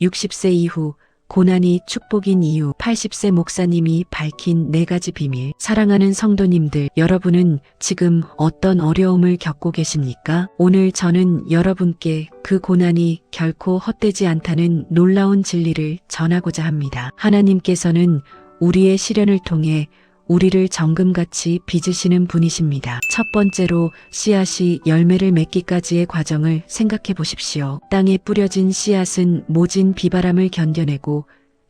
60세 이후 고난이 축복인 이유 80세 목사님이 밝힌 네 가지 비밀. 사랑하는 성도님들, 여러분은 지금 어떤 어려움을 겪고 계십니까? 오늘 저는 여러분께 그 고난이 결코 헛되지 않다는 놀라운 진리를 전하고자 합니다. 하나님께서는 우리의 시련을 통해 우리를 정금같이 빚으시는 분이십니다. 첫 번째로 씨앗이 열매를 맺기까지의 과정을 생각해 보십시오. 땅에 뿌려진 씨앗은 모진 비바람을 견뎌내고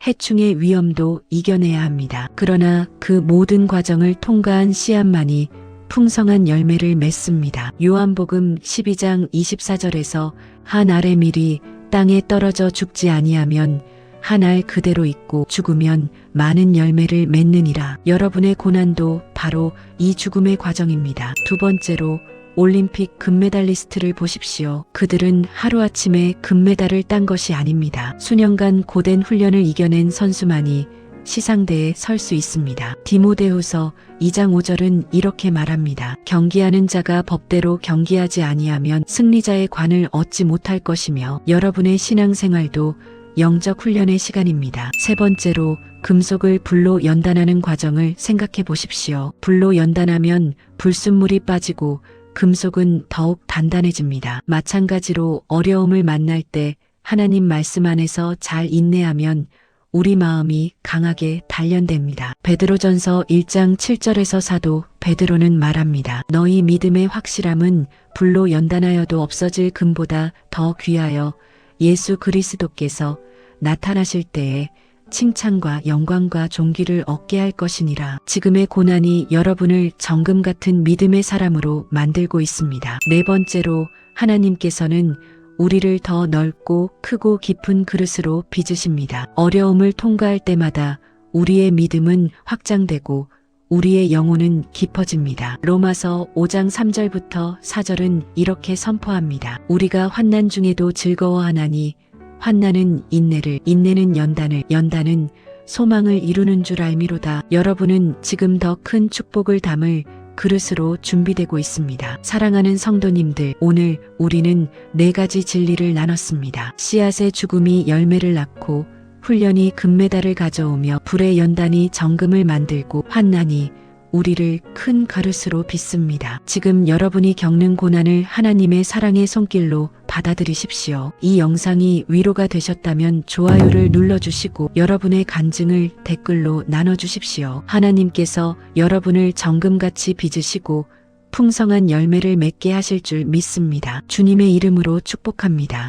해충의 위험도 이겨내야 합니다. 그러나 그 모든 과정을 통과한 씨앗만이 풍성한 열매를 맺습니다. 요한복음 12장 24절에서 한 알의 밀이 땅에 떨어져 죽지 아니하면 한 알 그대로 있고 죽으면 많은 열매를 맺느니라. 여러분의 고난도 바로 이 죽음의 과정입니다. 두 번째로 올림픽 금메달리스트를 보십시오. 그들은 하루아침에 금메달을 딴 것이 아닙니다. 수년간 고된 훈련을 이겨낸 선수만이 시상대에 설 수 있습니다. 디모데후서 2장 5절은 이렇게 말합니다. 경기하는 자가 법대로 경기하지 아니하면 승리자의 관을 얻지 못할 것이며 여러분의 신앙생활도 영적 훈련의 시간입니다. 세 번째로 금속을 불로 연단하는 과정을 생각해 보십시오. 불로 연단하면 불순물이 빠지고 금속은 더욱 단단해집니다. 마찬가지로 어려움을 만날 때 하나님 말씀 안에서 잘 인내하면 우리 마음이 강하게 단련됩니다. 베드로전서 1장 7절에서 사도 베드로는 말합니다. 너희 믿음의 확실함은 불로 연단하여도 없어질 금보다 더 귀하여 예수 그리스도께서 나타나실 때에 칭찬과 영광과 존귀를 얻게 할 것이니라. 지금의 고난이 여러분을 정금 같은 믿음의 사람으로 만들고 있습니다. 네 번째로 하나님께서는 우리를 더 넓고 크고 깊은 그릇으로 빚으십니다. 어려움을 통과할 때마다 우리의 믿음은 확장되고 우리의 영혼은 깊어집니다. 로마서 5장 3절부터 4절은 이렇게 선포합니다. 우리가 환난 중에도 즐거워하나니 환난은 인내를, 인내는 연단을, 연단은 소망을 이루는 줄 알미로다. 여러분은 지금 더 큰 축복을 담을 그릇으로 준비되고 있습니다. 사랑하는 성도님들, 오늘 우리는 네 가지 진리를 나눴습니다. 씨앗의 죽음이 열매를 낳고 훈련이 금메달을 가져오며 불의 연단이 정금을 만들고 환난이 우리를 큰 가릇으로 빚습니다. 지금 여러분이 겪는 고난을 하나님의 사랑의 손길로 받아들이십시오. 이 영상이 위로가 되셨다면 좋아요를 눌러주시고 여러분의 간증을 댓글로 나눠주십시오. 하나님께서 여러분을 정금같이 빚으시고 풍성한 열매를 맺게 하실 줄 믿습니다. 주님의 이름으로 축복합니다.